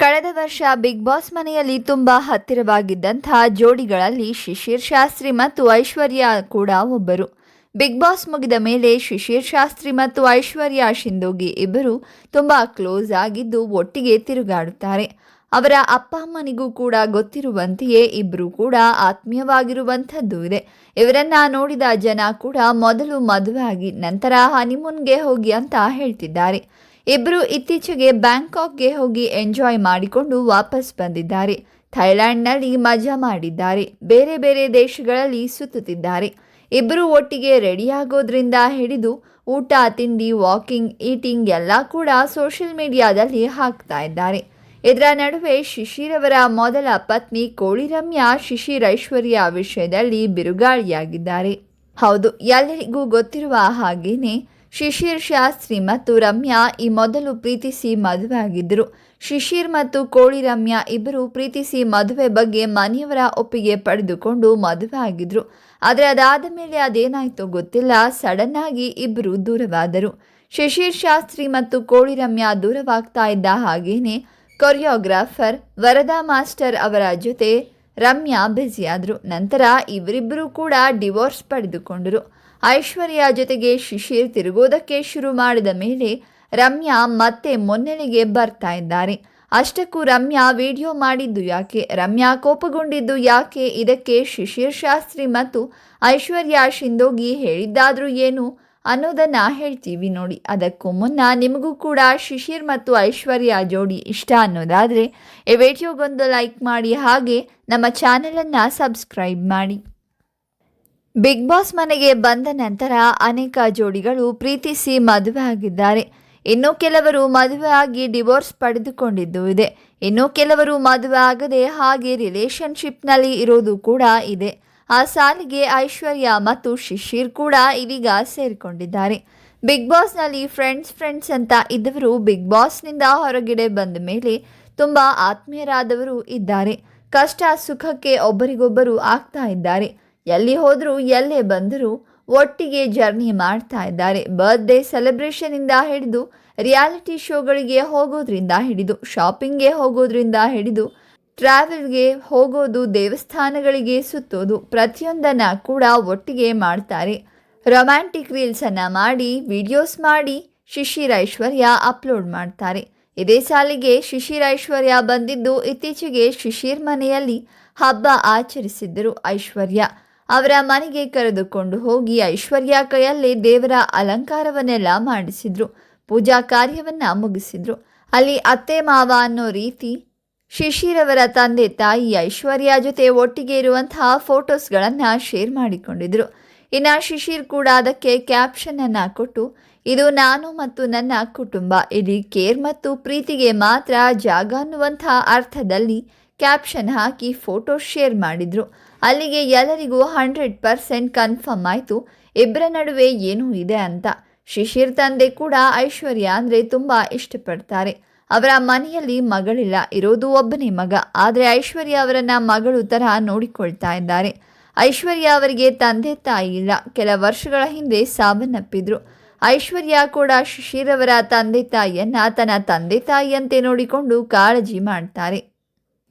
ಕಳೆದ ವರ್ಷ big boss ಮನೆಯಲ್ಲಿ ತುಂಬಾ ಹತ್ತಿರವಾಗಿದ್ದಂತಹ ಜೋಡಿಗಳಲ್ಲಿ ಶಿಶಿರ್ ಶಾಸ್ತ್ರಿ ಮತ್ತು ಐಶ್ವರ್ಯ ಕೂಡ ಒಬ್ಬರು. ಬಿಗ್ ಬಾಸ್ ಮುಗಿದ ಮೇಲೆ ಶಿಶಿರ್ ಶಾಸ್ತ್ರಿ ಮತ್ತು ಐಶ್ವರ್ಯ ಶಿಂದೋಗಿ ಇಬ್ಬರು ತುಂಬಾ ಕ್ಲೋಸ್ ಆಗಿದ್ದು ಒಟ್ಟಿಗೆ ತಿರುಗಾಡುತ್ತಾರೆ. ಅವರ ಅಪ್ಪ ಅಮ್ಮನಿಗೂ ಕೂಡ ಗೊತ್ತಿರುವಂತೆಯೇ ಇಬ್ಬರು ಕೂಡ ಆತ್ಮೀಯವಾಗಿರುವಂಥದ್ದು ಇದೆ. ಇವರನ್ನ ನೋಡಿದ ಜನ ಕೂಡ ಮೊದಲು ಮದುವೆ ಆಗಿ ನಂತರ ಹನಿಮೂನ್ಗೆ ಹೋಗಿ ಅಂತ ಹೇಳ್ತಿದ್ದಾರೆ. ಇಬ್ಬರು ಇತ್ತೀಚೆಗೆ ಬ್ಯಾಂಕಾಕ್ಗೆ ಹೋಗಿ ಎಂಜಾಯ್ ಮಾಡಿಕೊಂಡು ವಾಪಸ್ ಬಂದಿದ್ದಾರೆ. ಥೈಲ್ಯಾಂಡ್ನಲ್ಲಿ ಮಜಾ ಮಾಡಿದ್ದಾರೆ. ಬೇರೆ ಬೇರೆ ದೇಶಗಳಲ್ಲಿ ಸುತ್ತುತ್ತಿದ್ದಾರೆ. ಇಬ್ಬರು ಒಟ್ಟಿಗೆ ರೆಡಿಯಾಗೋದ್ರಿಂದ ಹಿಡಿದು ಊಟ, ತಿಂಡಿ, ವಾಕಿಂಗ್, ಈಟಿಂಗ್ ಎಲ್ಲ ಕೂಡ ಸೋಷಿಯಲ್ ಮೀಡಿಯಾದಲ್ಲಿ ಹಾಕ್ತಾ ಇದ್ದಾರೆ. ಇದರ ನಡುವೆ ಶಿಶಿರವರ ಮೊದಲ ಪತ್ನಿ ಕೋಳಿ ರಮ್ಯಾ ಶಿಶಿರ್ ಐಶ್ವರ್ಯ ವಿಷಯದಲ್ಲಿ ಬಿರುಗಾಳಿಯಾಗಿದ್ದಾರೆ. ಹೌದು, ಎಲ್ಲರಿಗೂ ಗೊತ್ತಿರುವ ಹಾಗೇನೆ ಶಿಶಿರ್ ಶಾಸ್ತ್ರಿ ಮತ್ತು ರಮ್ಯಾ ಈ ಮೊದಲು ಪ್ರೀತಿಸಿ ಮದುವೆ ಆಗಿದ್ದರು. ಶಿಶಿರ್ ಮತ್ತು ಕೋಳಿ ರಮ್ಯಾ ಇಬ್ಬರು ಪ್ರೀತಿಸಿ ಮದುವೆ ಬಗ್ಗೆ ಮನೆಯವರ ಒಪ್ಪಿಗೆ ಪಡೆದುಕೊಂಡು ಮದುವೆ ಆಗಿದ್ರು. ಆದರೆ ಅದಾದ ಮೇಲೆ ಅದೇನಾಯ್ತೋ ಗೊತ್ತಿಲ್ಲ, ಸಡನ್ ಆಗಿ ಇಬ್ಬರು ದೂರವಾದರು. ಶಿಶಿರ್ ಶಾಸ್ತ್ರಿ ಮತ್ತು ಕೋಳಿ ರಮ್ಯಾ ದೂರವಾಗ್ತಾ ಇದ್ದ ಹಾಗೇನೆ ಕೊರಿಯೋಗ್ರಾಫರ್ ವರದಾ ಮಾಸ್ಟರ್ ಅವರ ಜೊತೆ ರಮ್ಯಾ ಬ್ಯುಸಿಯಾದರು. ನಂತರ ಇವರಿಬ್ಬರೂ ಕೂಡ ಡಿವೋರ್ಸ್ ಪಡೆದುಕೊಂಡರು. ಐಶ್ವರ್ಯ ಜೊತೆಗೆ ಶಿಶಿರ್ ತಿರುಗೋದಕ್ಕೆ ಶುರು ಮಾಡಿದ ಮೇಲೆ ರಮ್ಯಾ ಮತ್ತೆ ಮೊನ್ನೆಲೆಗೆ ಬರ್ತಾ ಇದ್ದಾರೆ. ಅಷ್ಟಕ್ಕೂ ರಮ್ಯಾ ವಿಡಿಯೋ ಮಾಡಿದ್ದು ಯಾಕೆ? ರಮ್ಯಾ ಕೋಪಗೊಂಡಿದ್ದು ಯಾಕೆ? ಇದಕ್ಕೆ ಶಿಶಿರ್ ಶಾಸ್ತ್ರಿ ಮತ್ತು ಐಶ್ವರ್ಯ ಶಿಂದೋಗಿ ಹೇಳಿದ್ದಾದ್ರೂ ಏನು ಅನ್ನೋದನ್ನ ಹೇಳ್ತೀವಿ ನೋಡಿ. ಅದಕ್ಕೂ ಮುನ್ನ ನಿಮಗೂ ಕೂಡ ಶಿಶಿರ್ ಮತ್ತು ಐಶ್ವರ್ಯ ಜೋಡಿ ಇಷ್ಟ ಅನ್ನೋದಾದರೆ ಈ ವಿಡಿಯೋಗೊಂದು ಲೈಕ್ ಮಾಡಿ ಹಾಗೆ ನಮ್ಮ ಚಾನಲನ್ನು ಸಬ್ಸ್ಕ್ರೈಬ್ ಮಾಡಿ. ಬಿಗ್ ಬಾಸ್ ಮನೆಗೆ ಬಂದ ನಂತರ ಅನೇಕ ಜೋಡಿಗಳು ಪ್ರೀತಿಸಿ ಮದುವೆ ಆಗಿದ್ದಾರೆ. ಇನ್ನು ಕೆಲವರು ಮದುವೆ ಆಗಿ ಡಿವೋರ್ಸ್ ಪಡೆದುಕೊಂಡಿದ್ದು ಇದೆ. ಇನ್ನು ಕೆಲವರು ಮದುವೆ ಆಗದೆ ಹಾಗೆ ರಿಲೇಶನ್ಶಿಪ್ನಲ್ಲಿ ಇರೋದು ಕೂಡ ಇದೆ. ಆ ಸಾಲಿಗೆ ಐಶ್ವರ್ಯ ಮತ್ತು ಶಿಶಿರ್ ಕೂಡ ಇದೀಗ ಸೇರಿಕೊಂಡಿದ್ದಾರೆ. ಬಿಗ್ ಬಾಸ್ನಲ್ಲಿ ಫ್ರೆಂಡ್ಸ್ ಫ್ರೆಂಡ್ಸ್ ಅಂತ ಇದ್ದವರು ಬಿಗ್ ಬಾಸ್ನಿಂದ ಹೊರಗಡೆ ಬಂದ ಮೇಲೆ ತುಂಬ ಆತ್ಮೀಯರಾದವರು ಇದ್ದಾರೆ. ಕಷ್ಟ ಸುಖಕ್ಕೆ ಒಬ್ಬರಿಗೊಬ್ಬರು ಆಗ್ತಾ ಇದ್ದಾರೆ. ಎಲ್ಲಿ ಹೋದರೂ, ಎಲ್ಲೇ ಬಂದರೂ ಒಟ್ಟಿಗೆ ಜರ್ನಿ ಮಾಡ್ತಾ ಇದ್ದಾರೆ. ಬರ್ತ್ಡೇ ಸೆಲೆಬ್ರೇಷನಿಂದ ಹಿಡಿದು ರಿಯಾಲಿಟಿ ಶೋಗಳಿಗೆ ಹೋಗೋದ್ರಿಂದ ಹಿಡಿದು ಶಾಪಿಂಗ್ಗೆ ಹೋಗೋದ್ರಿಂದ ಹಿಡಿದು ಟ್ರಾವೆಲ್ಗೆ ಹೋಗೋದು, ದೇವಸ್ಥಾನಗಳಿಗೆ ಸುತ್ತೋದು ಪ್ರತಿಯೊಂದನ್ನು ಕೂಡ ಒಟ್ಟಿಗೆ ಮಾಡ್ತಾರೆ. ರೊಮ್ಯಾಂಟಿಕ್ ರೀಲ್ಸನ್ನು ಮಾಡಿ ವಿಡಿಯೋಸ್ ಮಾಡಿ ಶಿಶಿರ ಐಶ್ವರ್ಯ ಅಪ್ಲೋಡ್ ಮಾಡ್ತಾರೆ. ಇದೇ ಸಾಲಿಗೆ ಶಿಶಿರ ಐಶ್ವರ್ಯ ಬಂದಿದ್ದು ಇತ್ತೀಚೆಗೆ ಶಿಶಿರ್ ಮನೆಯಲ್ಲಿ ಹಬ್ಬ ಆಚರಿಸಿದ್ದರು ಐಶ್ವರ್ಯ. ಅವರ ಮನೆಗೆ ಕರೆದುಕೊಂಡು ಹೋಗಿ ಐಶ್ವರ್ಯ ಕೈಯಲ್ಲಿ ದೇವರ ಅಲಂಕಾರವನ್ನೆಲ್ಲ ಮಾಡಿಸಿದ್ರು. ಪೂಜಾ ಕಾರ್ಯವನ್ನ ಮುಗಿಸಿದ್ರು. ಅಲ್ಲಿ ಅತ್ತೆ ಮಾವ ಅನ್ನೋ ರೀತಿ ಶಿಶಿರವರ ತಂದೆ ತಾಯಿ ಐಶ್ವರ್ಯ ಜೊತೆ ಒಟ್ಟಿಗೆ ಇರುವಂತಹ ಫೋಟೋಸ್ಗಳನ್ನು ಶೇರ್ ಮಾಡಿಕೊಂಡಿದ್ರು. ಇನ್ನು ಶಿಶಿರ್ ಕೂಡ ಅದಕ್ಕೆ ಕ್ಯಾಪ್ಷನ್ ಅನ್ನ ಕೊಟ್ಟು, ಇದು ನಾನು ಮತ್ತು ನನ್ನ ಕುಟುಂಬ. ಇಲ್ಲಿ ಕೇರ್ ಮತ್ತು ಪ್ರೀತಿಗೆ ಮಾತ್ರ ಜಾಗ ಅನ್ನುವಂಥ ಅರ್ಥದಲ್ಲಿ ಕ್ಯಾಪ್ಷನ್ ಹಾಕಿ ಫೋಟೋ ಶೇರ್ ಮಾಡಿದ್ರು. ಅಲ್ಲಿಗೆ ಎಲ್ಲರಿಗೂ ಹಂಡ್ರೆಡ್ ಪರ್ಸೆಂಟ್ ಕನ್ಫರ್ಮ್ ಆಯಿತು. ಇಬ್ಬರ ನಡುವೆ ಏನೂ ಇದೆ ಅಂತ. ಶಿಶಿರ್ ತಂದೆ ಕೂಡ ಐಶ್ವರ್ಯ ಅಂದರೆ ತುಂಬ ಇಷ್ಟಪಡ್ತಾರೆ. ಅವರ ಮನೆಯಲ್ಲಿ ಮಗಳಿಲ್ಲ. ಇರೋದು ಒಬ್ಬನೇ ಮಗ. ಆದರೆ ಐಶ್ವರ್ಯ ಅವರನ್ನು ಮಗಳು ತರಹ ನೋಡಿಕೊಳ್ತಾ ಇದ್ದಾರೆ. ಐಶ್ವರ್ಯ ಅವರಿಗೆ ತಂದೆ ತಾಯಿ ಇಲ್ಲ. ಕೆಲ ವರ್ಷಗಳ ಹಿಂದೆ ಸಾವನ್ನಪ್ಪಿದ್ರು. ಐಶ್ವರ್ಯ ಕೂಡ ಶಿಶಿರ್ ತಂದೆ ತಾಯಿಯನ್ನ ತನ್ನ ತಂದೆ ತಾಯಿಯಂತೆ ನೋಡಿಕೊಂಡು ಕಾಳಜಿ ಮಾಡ್ತಾರೆ.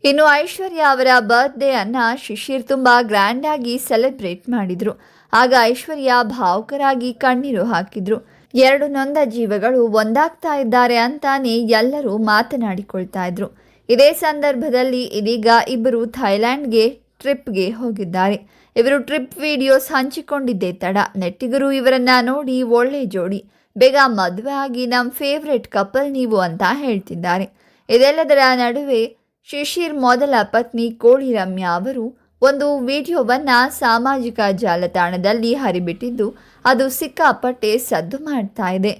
ಇನ್ನು ಐಶ್ವರ್ಯ ಅವರ ಬರ್ತ್ಡೇ ಅನ್ನ ಶಿಶಿರ್ ತುಂಬ ಗ್ರ್ಯಾಂಡ್ ಆಗಿ ಸೆಲೆಬ್ರೇಟ್ ಮಾಡಿದ್ರು. ಆಗ ಐಶ್ವರ್ಯ ಭಾವುಕರಾಗಿ ಕಣ್ಣೀರು ಹಾಕಿದ್ರು. ಎರಡು ನೊಂದ ಜೀವಗಳು ಒಂದಾಗ್ತಾ ಇದ್ದಾರೆ ಅಂತಾನೆ ಎಲ್ಲರೂ ಮಾತನಾಡಿಕೊಳ್ತಾ ಇದ್ರು. ಇದೇ ಸಂದರ್ಭದಲ್ಲಿ ಇದೀಗ ಇಬ್ಬರು ಥೈಲ್ಯಾಂಡ್ಗೆ ಟ್ರಿಪ್ಗೆ ಹೋಗಿದ್ದಾರೆ. ಇವರು ಟ್ರಿಪ್ ವಿಡಿಯೋಸ್ ಹಂಚಿಕೊಂಡಿದ್ದೇ ತಡ. ನೆಟ್ಟಿಗರು ಇವರನ್ನ ನೋಡಿ ಒಳ್ಳೆ ಜೋಡಿ. ಬೇಗ ಮದುವೆ ಆಗಿ ನಮ್ಮ ಫೇವ್ರೆಟ್ ಕಪಲ್ ನೀವು ಅಂತ ಹೇಳ್ತಿದ್ದಾರೆ. ಇದೆಲ್ಲದರ ನಡುವೆ ಶಿಶಿರ್ ಮೊದಲ ಪತ್ನಿ ಕೋಳಿ ರಮ್ಯಾ ಅವರು ಒಂದು ವಿಡಿಯೋವನ್ನು ಸಾಮಾಜಿಕ ಜಾಲತಾಣದಲ್ಲಿ ಹರಿಬಿಟ್ಟಿದ್ದು, ಅದು ಸಿಕ್ಕಾಪಟ್ಟೆ ಸದ್ದು ಮಾಡ್ತಾ ಇದೆ.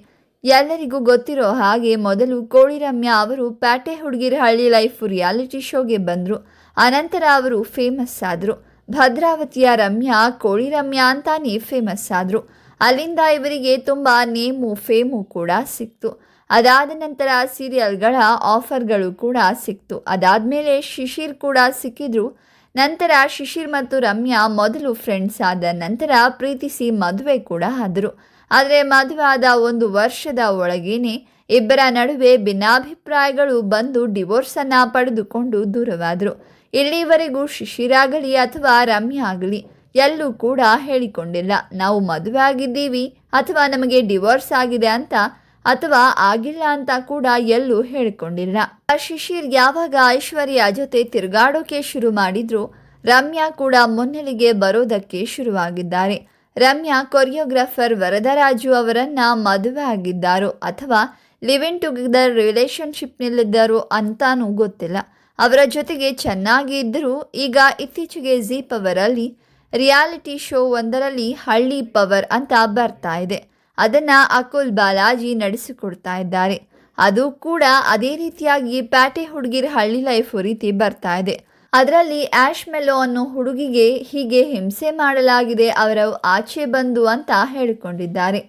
ಎಲ್ಲರಿಗೂ ಗೊತ್ತಿರೋ ಹಾಗೆ ಮೊದಲು ಕೋಳಿ ರಮ್ಯಾ ಅವರು ಪ್ಯಾಟೆ ಹುಡುಗಿರ ಹಳ್ಳಿ ಲೈಫ್ ರಿಯಾಲಿಟಿ ಶೋಗೆ ಬಂದರು. ಅನಂತರ ಅವರು ಫೇಮಸ್ ಆದರು. ಭದ್ರಾವತಿಯ ರಮ್ಯಾ ಕೋಳಿ ರಮ್ಯಾ ಅಂತಾನೆ ಫೇಮಸ್ ಆದರು. ಅಲ್ಲಿಂದ ಇವರಿಗೆ ತುಂಬ ನೇಮು, ಫೇಮು ಕೂಡ ಸಿಕ್ತು. ಅದಾದ ನಂತರ ಸೀರಿಯಲ್ಗಳ ಆಫರ್ಗಳು ಕೂಡ ಸಿಕ್ತು. ಅದಾದಮೇಲೆ ಶಿಶಿರ್ ಕೂಡ ಸಿಕ್ಕಿದ್ರು. ನಂತರ ಶಿಶಿರ್ ಮತ್ತು ರಮ್ಯಾ ಮೊದಲು ಫ್ರೆಂಡ್ಸ್ ಆದ ನಂತರ ಪ್ರೀತಿಸಿ ಮದುವೆ ಕೂಡ ಆದರು. ಆದರೆ ಮದುವೆ ಆದ ಒಂದು ವರ್ಷದ ಒಳಗೇನೆ ಇಬ್ಬರ ನಡುವೆ ಭಿನ್ನಾಭಿಪ್ರಾಯಗಳು ಬಂದು ಡಿವೋರ್ಸ್ ಅನ್ನ ಪಡೆದುಕೊಂಡು ದೂರವಾದರು. ಇಲ್ಲಿವರೆಗೂ ಶಿಶಿರಾಗಲಿ ಅಥವಾ ರಮ್ಯಾ ಆಗಲಿ ಎಲ್ಲೂ ಕೂಡ ಹೇಳಿಕೊಂಡಿಲ್ಲ. ನಾವು ಮದುವೆ ಆಗಿದ್ದೀವಿ ಅಥವಾ ನಮಗೆ ಡಿವೋರ್ಸ್ ಆಗಿದೆ ಅಂತ ಅಥವಾ ಆಗಿಲ್ಲ ಅಂತ ಕೂಡ ಎಲ್ಲೂ ಹೇಳಿಕೊಂಡಿಲ್ಲ. ಶಿಶಿರ್ ಯಾವಾಗ ಐಶ್ವರ್ಯ ಜೊತೆ ತಿರುಗಾಡೋಕೆ ಶುರು ಮಾಡಿದ್ರು ರಮ್ಯಾ ಕೂಡ ಮುನ್ನೆಲೆಗೆ ಬರೋದಕ್ಕೆ ಶುರುವಾಗಿದ್ದಾರೆ. ರಮ್ಯಾ ಕೊರಿಯೋಗ್ರಾಫರ್ ವರದರಾಜು ಅವರನ್ನ ಮದುವೆ ಆಗಿದ್ದಾರೋ ಅಥವಾ ಲಿವ್ ಇನ್ ಟುಗೆದರ್ ರಿಲೇಶನ್ಶಿಪ್ನಲ್ಲಿದ್ದಾರೋ ಅಂತಾನೂ ಗೊತ್ತಿಲ್ಲ. ಅವರ ಜೊತೆಗೆ ಚೆನ್ನಾಗಿ ಇದ್ದರೂ ಈಗ ಇತ್ತೀಚೆಗೆ ಜೀ ಪವರಲ್ಲಿ ರಿಯಾಲಿಟಿ ಶೋ ಒಂದರಲ್ಲಿ ಹಳ್ಳಿ ಪವರ್ ಅಂತ ಬರ್ತಾ ಇದೆ. ಅದನ್ನು ಅಕುಲ್ ಬಾಲಾಜಿ ನಡೆಸಿಕೊಡ್ತಾ ಇದ್ದಾರೆ. ಅದು ಕೂಡ ಅದೇ ರೀತಿಯಾಗಿ ಪ್ಯಾಟೆ ಹುಡುಗಿರ ಹಳ್ಳಿ ಲೈಫ್ ರೀತಿ ಬರ್ತಾ ಇದೆ. ಅದರಲ್ಲಿ ಆಶ್ ಮೆಲೋ ಅನ್ನೋ ಹುಡುಗಿಗೆ ಹೀಗೆ ಹಿಂಸೆ ಮಾಡಲಾಗಿದೆ, ಅವರ ಆಚೆ ಬಂದು ಅಂತ ಹೇಳಿಕೊಂಡಿದ್ದಾರೆ.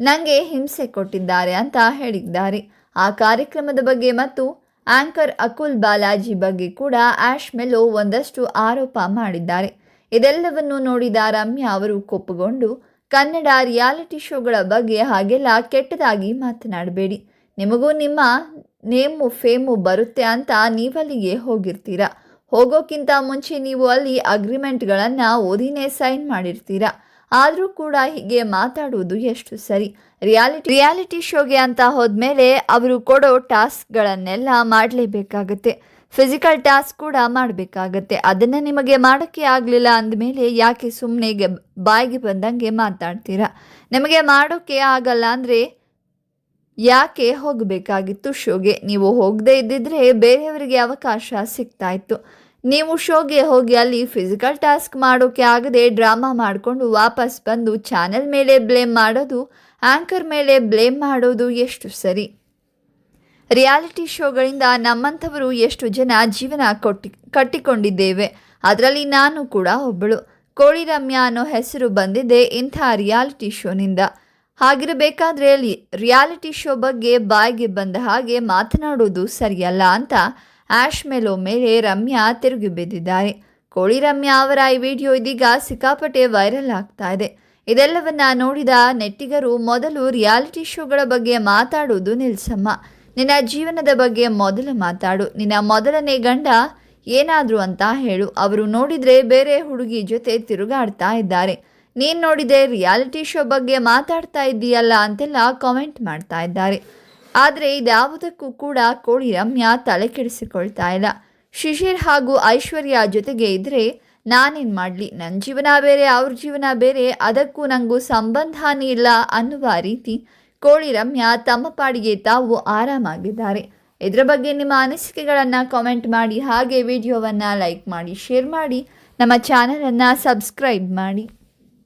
ನನಗೆ ಹಿಂಸೆ ಕೊಟ್ಟಿದ್ದಾರೆ ಅಂತ ಹೇಳಿದ್ದಾರೆ. ಆ ಕಾರ್ಯಕ್ರಮದ ಬಗ್ಗೆ ಮತ್ತು ಆಂಕರ್ ಅಕುಲ್ ಬಾಲಾಜಿ ಬಗ್ಗೆ ಕೂಡ ಆಶ್ ಮೆಲೋ ಒಂದಷ್ಟು ಆರೋಪ ಮಾಡಿದ್ದಾರೆ. ಇದೆಲ್ಲವನ್ನು ನೋಡಿದ ರಮ್ಯಾ ಅವರು ಕೊಪ್ಪುಗೊಂಡು ಕನ್ನಡ ರಿಯಾಲಿಟಿ ಶೋಗಳ ಬಗ್ಗೆ ಹಾಗೆಲ್ಲ ಕೆಟ್ಟದಾಗಿ ಮಾತನಾಡಬೇಡಿ. ನಿಮಗೂ ನಿಮ್ಮ ನೇಮು ಫೇಮು ಬರುತ್ತೆ ಅಂತ ನೀವಲ್ಲಿಗೆ ಹೋಗಿರ್ತೀರಾ? ಹೋಗೋಕ್ಕಿಂತ ಮುಂಚೆ ನೀವು ಅಲ್ಲಿ ಅಗ್ರಿಮೆಂಟ್ಗಳನ್ನು ಓದಿನೇ ಸೈನ್ ಮಾಡಿರ್ತೀರಾ? ಆದರೂ ಕೂಡ ಹೀಗೆ ಮಾತಾಡುವುದು ಎಷ್ಟು ಸರಿ. ರಿಯಾಲಿಟಿ ರಿಯಾಲಿಟಿ ಶೋಗೆ ಅಂತ ಹೋದ್ಮೇಲೆ ಅವರು ಕೊಡೋ ಟಾಸ್ಕ್ಗಳನ್ನೆಲ್ಲ ಮಾಡಲೇಬೇಕಾಗತ್ತೆ. ಫಿಸಿಕಲ್ ಟಾಸ್ಕ್ ಕೂಡ ಮಾಡಬೇಕಾಗತ್ತೆ. ಅದನ್ನು ನಿಮಗೆ ಮಾಡೋಕ್ಕೆ ಆಗಲಿಲ್ಲ ಅಂದಮೇಲೆ ಯಾಕೆ ಸುಮ್ಮನೆ ಬಾಯಿಗೆ ಬಂದಂಗೆ ಮಾತಾಡ್ತೀರಾ? ನಿಮಗೆ ಮಾಡೋಕ್ಕೆ ಆಗಲ್ಲ ಅಂದರೆ ಯಾಕೆ ಹೋಗಬೇಕಾಗಿತ್ತು ಶೋಗೆ? ನೀವು ಹೋಗದೇ ಇದ್ದಿದ್ರೆ ಬೇರೆಯವರಿಗೆ ಅವಕಾಶ ಸಿಗ್ತಾ ಇತ್ತು ನೀವು ಶೋಗೆ ಹೋಗಿ ಅಲ್ಲಿ ಫಿಸಿಕಲ್ ಟಾಸ್ಕ್ ಮಾಡೋಕೆ ಆಗದೆ ಡ್ರಾಮಾ ಮಾಡಿಕೊಂಡು ವಾಪಸ್ ಬಂದು ಚಾನೆಲ್ ಮೇಲೆ ಬ್ಲೇಮ್ ಮಾಡೋದು ಆ್ಯಂಕರ್ ಮೇಲೆ ಬ್ಲೇಮ್ ಮಾಡೋದು ಎಷ್ಟು ಸರಿ? ರಿಯಾಲಿಟಿ ಶೋಗಳಿಂದ ನಮ್ಮಂಥವರು ಎಷ್ಟು ಜನ ಜೀವನ ಕೊಟ್ಟಿ, ಕಟ್ಟಿಕೊಂಡಿದ್ದೇವೆ. ಅದರಲ್ಲಿ ನಾನು ಕೂಡ ಒಬ್ಬಳು. ಕೋಳಿ ರಮ್ಯಾ ಅನ್ನೋ ಹೆಸರು ಬಂದಿದೆ ಇಂಥ ರಿಯಾಲಿಟಿ ಶೋನಿಂದ. ಹಾಗಿರಬೇಕಾದ್ರೆ ರಿಯಾಲಿಟಿ ಶೋ ಬಗ್ಗೆ ಬಾಯಿಗೆ ಬಂದ ಹಾಗೆ ಮಾತನಾಡೋದು ಸರಿಯಲ್ಲ ಅಂತ ಆಶ್ ಮೆಲೋ ಮೇಲೆ ರಮ್ಯಾ ತಿರುಗಿ ಬಿದ್ದಿದ್ದಾರೆ ಕೋಳಿ ರಮ್ಯಾ ಅವರ ಈ ವಿಡಿಯೋ ಇದೀಗ ಸಿಕ್ಕಾಪಟ್ಟೆ ವೈರಲ್ ಆಗ್ತಾ ಇದೆ. ಇದೆಲ್ಲವನ್ನ ನೋಡಿದ ನೆಟ್ಟಿಗರು ಮೊದಲು ರಿಯಾಲಿಟಿ ಶೋಗಳ ಬಗ್ಗೆ ಮಾತಾಡೋದು ನಿಲ್ಸಮ್ಮ. ನಿನ್ನ ಜೀವನದ ಬಗ್ಗೆ ಮೊದಲು ಮಾತಾಡು. ನಿನ್ನ ಮೊದಲನೇ ಗಂಡ ಏನಾದರೂ ಅಂತ ಹೇಳು. ಅವರು ನೋಡಿದರೆ ಬೇರೆ ಹುಡುಗಿ ಜೊತೆ ತಿರುಗಾಡ್ತಾ ಇದ್ದಾರೆ. ನೀನು ನೋಡಿದೆ ರಿಯಾಲಿಟಿ ಶೋ ಬಗ್ಗೆ ಮಾತಾಡ್ತಾ ಇದ್ದೀಯಲ್ಲ ಅಂತೆಲ್ಲ ಕಾಮೆಂಟ್ ಮಾಡ್ತಾ ಇದ್ದಾರೆ. ಆದರೆ ಇದ್ಯಾವುದಕ್ಕೂ ಕೂಡ ಕೋಳಿ ರಮ್ಯಾ ತಲೆ ಕೆಡಿಸಿಕೊಳ್ತಾ ಇಲ್ಲ. ಶಿಶಿರ್ ಹಾಗೂ ಐಶ್ವರ್ಯ ಜೊತೆಗೆ ಇದ್ದರೆ ನಾನೇನು ಮಾಡಲಿ? ನನ್ನ ಜೀವನ ಬೇರೆ, ಅವ್ರ ಜೀವನ ಬೇರೆ. ಅದಕ್ಕೂ ನನಗೂ ಸಂಬಂಧನೇ ಇಲ್ಲ ಅನ್ನುವ ರೀತಿ ಕೋಳಿ ರಮ್ಯಾ ತಮ್ಮ ಪಾಡಿಗೆ ತಾವು ಆರಾಮಾಗಿದ್ದಾರೆ. ಇದರ ಬಗ್ಗೆ ನಿಮ್ಮ ಅನಿಸಿಕೆಗಳನ್ನು ಕಾಮೆಂಟ್ ಮಾಡಿ, ಹಾಗೆ ವಿಡಿಯೋವನ್ನು ಲೈಕ್ ಮಾಡಿ ಶೇರ್ ಮಾಡಿ, ನಮ್ಮ ಚಾನಲನ್ನು ಸಬ್ಸ್ಕ್ರೈಬ್ ಮಾಡಿ.